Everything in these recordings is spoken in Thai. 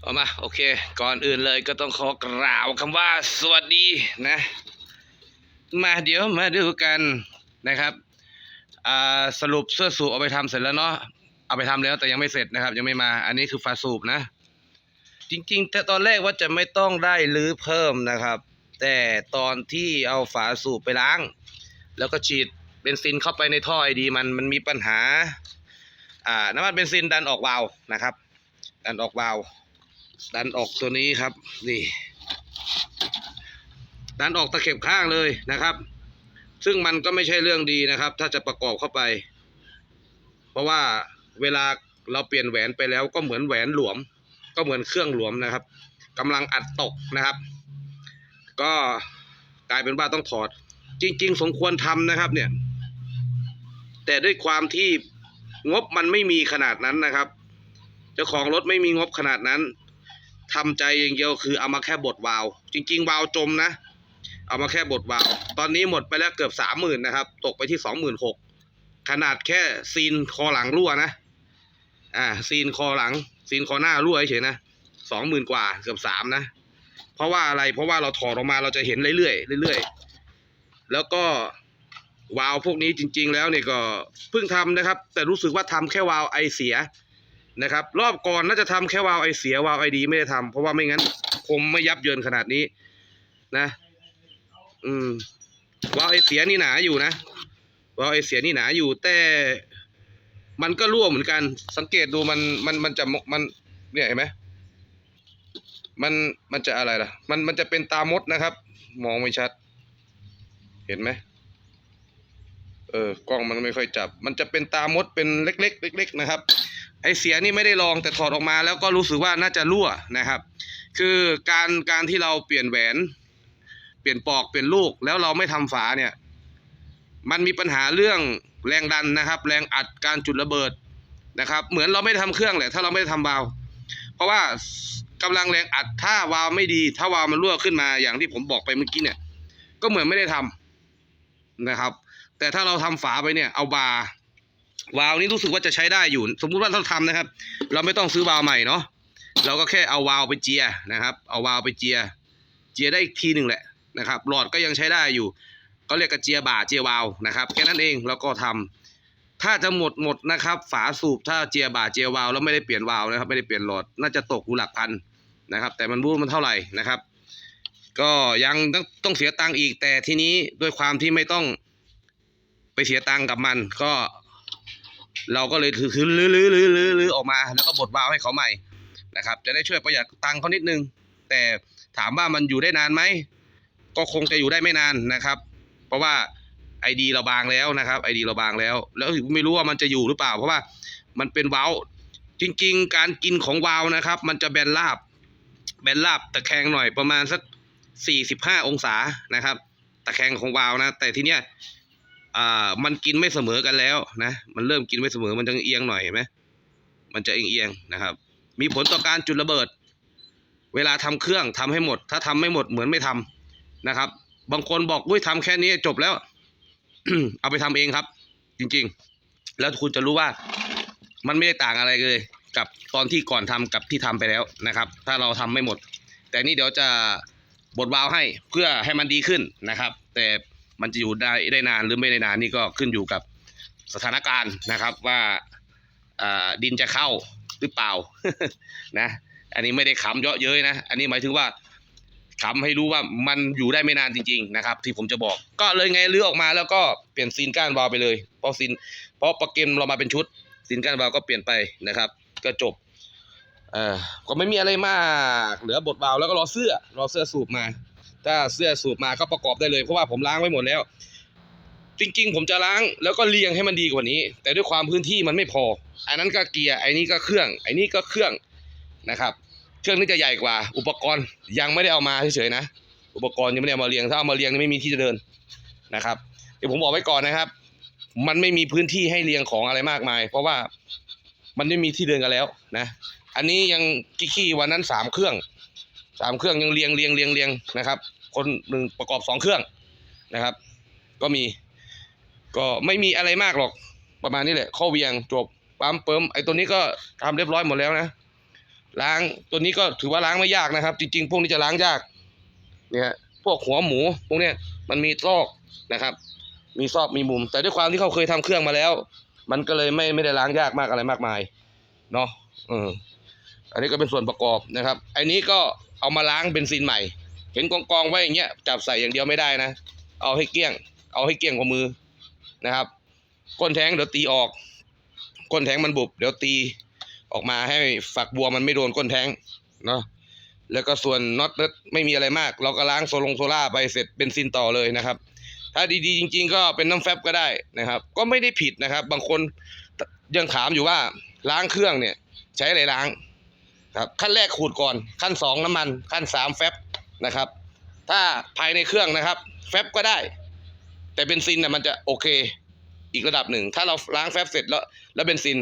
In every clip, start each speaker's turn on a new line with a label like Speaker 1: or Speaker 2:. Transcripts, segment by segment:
Speaker 1: เอามาโอเค ก่อนอื่นเลยก็ต้องขอกล่าวคำว่าสวัสดีนะ มาเดี๋ยวมาดูกันนะครับสรุปเสื้อสูบเอาไปทำเสร็จแล้วเนาะเอาไปทำแล้วแต่ยังไม่เสร็จนะครับ ยังไม่มาอันนี้คือฝาสูบนะ จริงๆ แต่ตอนแรกว่าจะไม่ต้องได้รื้อเพิ่มนะครับ แต่ตอนที่เอาฝาสูบไปล้าง แล้วก็ฉีดเบนซินเข้าไปในท่อไอดีมันมันมีปัญหา อ่าน้ำมันเบนซินดันออกวาวนะครับ ดันออกวาล์วดันออกตัวนี้ครับ นี่ ดันออกตะเข็บข้างเลยนะครับ ซึ่งมันก็ไม่ใช่เรื่องดีนะครับ ถ้าจะประกอบเข้าไป เพราะว่าเวลาเราเปลี่ยนแหวนไปแล้วก็เหมือนแหวนหลวม ก็เหมือนเครื่องหลวมนะครับกำลังอัดตกนะครับ ก็กลายเป็นว่าต้องถอด จริง ๆ สมควรทำนะครับ เนี่ย แต่ด้วยความที่งบมันไม่มีขนาดนั้นนะครับ เจ้าของรถไม่มีงบขนาดนั้นทำใจอย่างเดียวคือเอามาแค่บดวาล์วจริงๆวาล์วจมนะ เอามาแค่บดวาล์วตอนนี้หมดไปแล้วเกือบสามหมื่นนะครับ ตกไปที่สองหมื่นหกขนาดแค่ซีนคอหลังรั่วนะ อ่า ซีนคอหลัง ซีนคอหน้ารั่วเฉยนะสองหมื่นกว่าเกือบสามนะ เพราะว่าอะไร เพราะว่าเราถอดออกมาเราจะเห็นเรื่อยๆเรื่อยๆ แล้วก็วาล์วพวกนี้จริง ๆ แล้วเนี่ยก็เพิ่งทำนะครับ แต่รู้สึกว่าทำแค่วาล์วไอเสีย นะครับ รอบก่อนน่าจะทำแค่วาล์วไอเสียวาล์วไอดี ไม่ได้ทำเพราะว่าไม่งั้นคงไม่ยับเยินขนาดนี้ นะ อืมวาล์วไอเสียนี่หนาอยู่นะวาล์วไอเสียนี่หนาอยู่แต่มันก็รั่วเหมือนกัน สังเกตดูมันมันมันจะมันเนี่ยเห็นไหมมันมันจะอะไรล่ะ มันมันจะเป็นตามดนะครับ มองไม่ชัด เห็นไหมเออกล้องมันไม่ค่อยจับ มันจะเป็นตามดเป็นเล็กๆเล็กๆนะครับ ไอเสียนี่ไม่ได้ลองแต่ถอดออกมาแล้วก็รู้สึกว่าน่าจะรั่วนะครับ คือการการที่เราเปลี่ยนแหวน เปลี่ยนปอกเปลี่ยนลูกแล้วเราไม่ทำฝาเนี่ย มันมีปัญหาเรื่องแรงดันนะครับ แรงอัดการจุดระเบิดนะครับ เหมือนเราไม่ได้ทำเครื่องแหละถ้าเราไม่ได้ทำวาล์วเพราะว่ากำลังแรงอัดถ้าวาล์วไม่ดี ถ้าวาล์วมันรั่วขึ้นมาอย่างที่ผมบอกไปเมื่อกี้เนี่ย ก็เหมือนไม่ได้ทำนะครับ แต่ถ้าเราทำฝาไปเนี่ยเอาบาร์ วาล์วนี้รู้สึกว่าจะใช้ได้อยู่ สมมุติว่าเราทำนะครับ เราไม่ต้องซื้อวาล์วใหม่เนาะเราก็แค่เอาวาล์วไปเจียนะครับ เอาวาล์วไปเจีย เจียได้อีกทีหนึ่งแหละนะครับ หลอดก็ยังใช้ได้อยู่ก็เรียกกระเจียบ่าเจียวาล์วนะครับแค่นั้นเองแล้วก็ทำถ้าจะหมดหมดนะครับ ฝาสูบถ้าเจียบ่าเจียวาล์วแล้วไม่ได้เปลี่ยนวาล์วนะครับ ไม่ได้เปลี่ยนหลอดน่าจะตกอยู่หลักพันนะครับ แต่มันรู้มันเท่าไหร่นะครับ ก็ยังต้องต้องเสียตังค์อีกแต่ทีนี้ด้วยความที่ไม่ต้องไปเสียตังค์กับมันก็ เราก็เลยถือคือลื้อลื้อลื้อลื้อลื้อออกมา แล้วก็บดวาล์วให้เขาใหม่นะครับ จะได้ช่วยประหยัดตังค์เขานิดนึง แต่ถามว่ามันอยู่ได้นานไหมก็คงจะอยู่ได้ไม่นานนะครับ เพราะว่าไอดีเราบางแล้วนะครับไอดีเราบางแล้ว แล้วไม่รู้ว่ามันจะอยู่หรือเปล่า เพราะว่ามันเป็นวาล์วจริง ๆ การกินของวาล์วนะครับ มันจะแบนราบ แบนราบตะแคงหน่อยประมาณสักสี่สิบห้าองศานะครับ ตะแคงของวาล์วนะ แต่ทีเนี้ย อ่า มันกินไม่เสมอกันแล้วนะ มันเริ่มกินไม่เสมอ มันจะเอียงหน่อยเห็นไหมมันจะเอียงๆนะครับ มีผลต่อการจุดระเบิด เวลาทำเครื่องทำให้หมด ถ้าทำไม่หมดเหมือนไม่ทำนะครับ บางคนบอกอุ้ยทำแค่นี้จบแล้ว เอาไปทำเองครับ จริง ๆ แล้วคุณจะรู้ว่า มันไม่ได้ต่างอะไรเลย กับตอนที่ก่อนทำกับที่ทำไปแล้วนะครับ ถ้าเราทำไม่หมด แต่นี่เดี๋ยวจะบดวาล์วให้เพื่อให้มันดีขึ้นนะครับ แต่ มันจะอยู่ได้ได้นานหรือไม่ได้นานนี่ก็ขึ้นอยู่กับสถานการณ์นะครับว่าดินจะเข้าหรือเปล่านะอันนี้ไม่ได้ขำเยอะเย้ยนะ อันนี้หมายถึงว่าทำให้รู้ว่ามันอยู่ได้ไม่นานจริง ๆ นะครับ ที่ผมจะบอก ก็เลยไงเลือกออกมาแล้วก็เปลี่ยนซีนก้านวาวไปเลย เพราะซีนเพราะโปรแกรมเรามาเป็นชุดซีนก้านวาวก็เปลี่ยนไปนะครับ ก็จบเอ่อก็ไม่มีอะไรมาก เหลือบทวาวแล้วก็รอเสื้อรอเสื้อสูบมา ถ้าเสื้อสูบมาก็ประกอบได้เลยเพราะว่าผมล้างไว้หมดแล้ว จริงๆ ผมจะล้างแล้วก็เรียงให้มันดีกว่านี้ แต่ด้วยความพื้นที่มันไม่พอ อันนั้นก็เกียร์ไอ้นี้ก็เครื่องไอ้นี้ก็เครื่องนะครับ เครื่องนี้จะใหญ่กว่า อุปกรณ์ยังไม่ได้เอามาเฉยๆนะ อุปกรณ์ยังไม่ได้เอามาเรียงถ้าเอามาเรียงนี่ไม่มีที่จะเดินนะครับเดี๋ยวผมบอกไว้ก่อนนะครับ มันไม่มีพื้นที่ให้เรียงของอะไรมากมาย เพราะว่ามันไม่มีที่เดินกันแล้วนะ อันนี้ยังขี้ๆวันนั้นสามเครื่อง สามเครื่องยังเรียงเรียงเรียงเรียงนะครับ คนหนึ่งประกอบสองเครื่องนะครับ ก็มี ก็ไม่มีอะไรมากหรอกประมาณนี้แหละข้อเวียงจบปั๊มเปิมไอ้ตัวนี้ก็ทำเรียบร้อยหมดแล้วนะล้างตัวนี้ก็ถือว่าล้างไม่ยากนะครับ จริง ๆ พวกนี้จะล้างยากเนี่ยพวกหัวหมูพวกเนี้ยมันมีซอกนะครับ มีซอกมีมุม แต่ด้วยความที่เขาเคยทำเครื่องมาแล้ว มันก็เลยไม่ไม่ได้ล้างยากมากอะไรมากมายเนาะเอออันนี้ก็เป็นส่วนประกอบนะครับไอ้นี้ก็ เอามาล้างเบนซินใหม่ เห็นกองกองๆไว้อย่างเงี้ยจับใส่อย่างเดียวไม่ได้นะ เอาให้เกลี้ยง เอาให้เกลี้ยงกว่ามือนะครับ ก้นแทงเดี๋ยวตีออก ก้นแทงมันบุบเดี๋ยวตีออกมาให้ฝักบัวมันไม่โดนก้นแทงเนาะแล้วก็ส่วนน็อตเนไม่มีอะไรมาก เราก็ล้างโซลงโซล่าไปเสร็จเป็นซินต่อเลยนะครับ ถ้าดีๆ จริง ๆ ก็เป็นน้ำแฟบก็ได้นะครับ ก็ไม่ได้ผิดนะครับ บางคนยังถามอยู่ว่าล้างเครื่องเนี่ย ใช้อะไรล้าง ครับขั้นแรกขูดก่อน ขั้นสองน้ำมัน ขั้นสามแฟบนะครับ ถ้าภายในเครื่องนะครับ แฟบก็ได้ แต่เบนซินน่ะมันจะโอเค อีกระดับหนึ่ง ถ้าเราล้างแฟบเสร็จแล้ว แล้วเบนซิน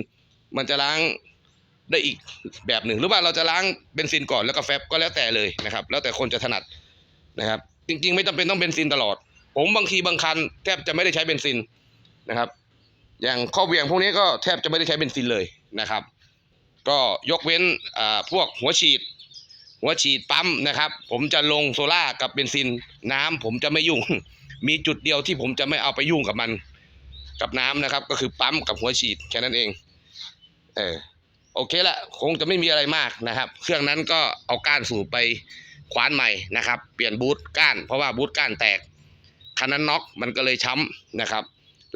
Speaker 1: มันจะล้างได้อีกแบบหนึ่งหรือว่าเราจะล้างเบนซินก่อนแล้วก็แฟบก็แล้วแต่เลยนะครับ แล้วแต่คนจะถนัดนะครับ จริง ๆ ไม่จำเป็นต้องเบนซินตลอด ผมบางทีบางคันแทบจะไม่ได้ใช้เบนซินนะครับ อย่างข้อเบี่ยงพวกนี้ก็แทบจะไม่ได้ใช้เบนซินเลยนะครับ ก็ยกเว้นพวกหัวฉีด หัวฉีดปั๊มนะครับ ผมจะลงโซล่ากับเบนซินน้ำผมจะไม่ยุ่ง มีจุดเดียวที่ผมจะไม่เอาไปยุ่งกับมัน กับน้ำนะครับ ก็คือปั๊มกับหัวฉีดแค่นั้นเองเออโอเคละคงจะไม่มีอะไรมากนะครับ เครื่องนั้นก็เอาก้านสูบไปคว้านใหม่นะครับ เปลี่ยนบูทก้าน เพราะว่าบูทก้านแตกคันนั้นน็อกมันก็เลยช้ำนะครับ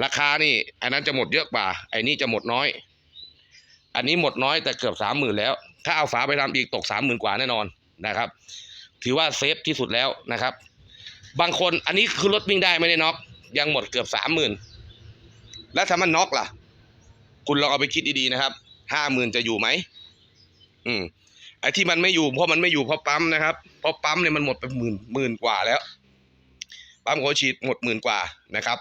Speaker 1: ราคานี่อันนั้นจะหมดเยอะกว่าไอ้นี่จะหมดน้อย อันนี้หมดน้อยแต่เกือบสามหมื่นแล้ว ถ้าเอาฝาไปทำอีกตกสามหมื่นกว่าแน่นอนนะครับ ถือว่าเซฟที่สุดแล้วนะครับ บางคนอันนี้คือรถวิ่งได้ไม่ได้น็อกยังหมดเกือบสามหมื่นแล้วถ้ามันน็อกล่ะ คุณลองเอาไปคิดดีๆนะครับห้าหมื่นจะอยู่ไหมอืมไอ้ที่มันไม่อยู่เพราะมันไม่อยู่เพราะปั๊มนะครับเพราะปั๊มเนี่ยมันหมดไปหมื่นหมื่นกว่าแล้ว ปั๊มหัวฉีดหมดหมื่นกว่านะครับ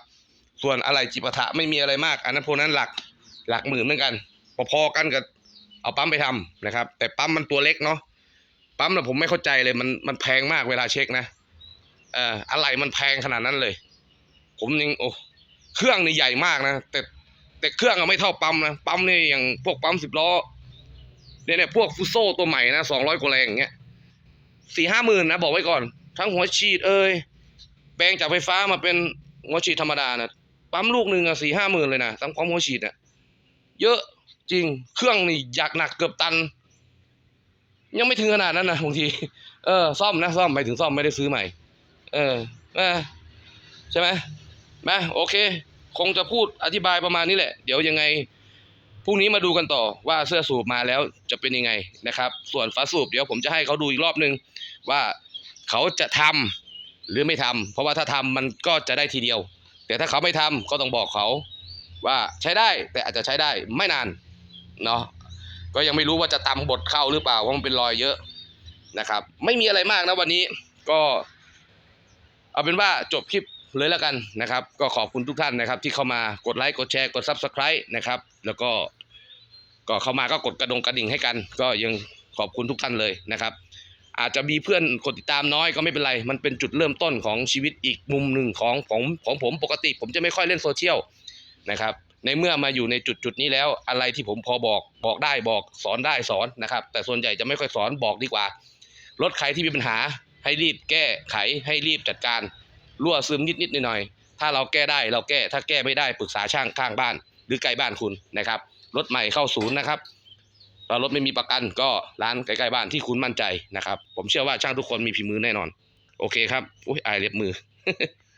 Speaker 1: ส่วนอะไรจิปาถะไม่มีอะไรมาก อันนั้นพวกนั้นหลักหลักหมื่นเหมือนกัน พอๆกันกับเอาปั๊มไปทำนะครับ แต่ปั๊มมันตัวเล็กเนาะปั๊มน่ะผมไม่เข้าใจเลยมันมันแพงมากเวลาเช็คนะเอ่ออะไรมันแพงขนาดนั้นเลย ผมยังโอ้เครื่องนี่ใหญ่มากนะแต่แต่เครื่องอะไม่เท่าปั๊มนะปั๊มนี่อย่างพวกปั๊มสิบล้อเนี่ยเนี่ยพวกฟุโซตัวใหม่นะสองร้อยกว่าแรงอย่างเงี้ยสี่ห้าหมื่นนะบอกไว้ก่อน ทั้งหัวฉีดเอ้ยแปลงจากไฟฟ้ามาเป็นหัวฉีดธรรมดานะปั๊มลูกหนึ่งอะสี่ห้าหมื่นเลยนะทั้งความหัวฉีดอะเยอะ จริง เครื่องนี่อยากหนักเกือบตัน ยังไม่ถึงขนาดนั้นนะบางที เออ ซ่อมนะ ซ่อมหมายถึงซ่อมไม่ได้ซื้อใหม่ เออใช่ไหมมาโอเค คงจะพูดอธิบายประมาณนี้แหละ เดี๋ยวยังไงพรุ่งนี้มาดูกันต่อว่าเสื้อสูบมาแล้วจะเป็นยังไงนะครับ ส่วนฝาสูบเดี๋ยวผมจะให้เขาดูอีกรอบนึง ว่าเขาจะทำหรือไม่ทำเพราะว่าถ้าทำมันก็จะได้ทีเดียว แต่ถ้าเขาไม่ทำก็ต้องบอกเขาว่าใช้ได้แต่อาจจะใช้ได้ไม่นาน เนาะก็ยังไม่รู้ว่าจะตำบทเข้าหรือเปล่าเพราะมันเป็นรอยเยอะนะครับ ไม่มีอะไรมากนะวันนี้ก็ เอาเป็นว่าจบคลิปเลยแล้วกันนะครับ ก็ขอบคุณทุกท่านนะครับ ที่เข้ามากดไลค์กดแชร์กด Subscribe นะครับ แล้วก็ก็เข้ามาก็กดกระดงกระดิ่งให้กัน ก็ยังขอบคุณทุกท่านเลยนะครับ อาจจะมีเพื่อนกดติดตามน้อยก็ไม่เป็นไร มันเป็นจุดเริ่มต้นของชีวิตอีกมุมหนึ่งของของของผมปกติ ผมจะไม่ค่อยเล่นโซเชียลนะครับ ในเมื่อมาอยู่ในจุดจุดนี้แล้วอะไรที่ผมพอบอกบอกได้บอกสอนได้สอนนะครับ แต่ส่วนใหญ่จะไม่ค่อยสอนบอกดีกว่า รถใครที่มีปัญหาให้รีบแก้ไขให้รีบจัดการรั่วซึมนิดนิดหน่อยๆถ้าเราแก้ได้เราแก้ถ้าแก้ไม่ได้ปรึกษาช่างข้างบ้าน หรือใกล้บ้านคุณนะครับรถใหม่เข้าศูนย์นะครับถ้ารถไม่มีประกันก็ร้านใกล้ๆบ้านที่คุณมั่นใจนะครับ ผมเชื่อว่าช่างทุกคนมีฝีมือแน่นอน โอเคครับอุ้ยอายเล็บมือ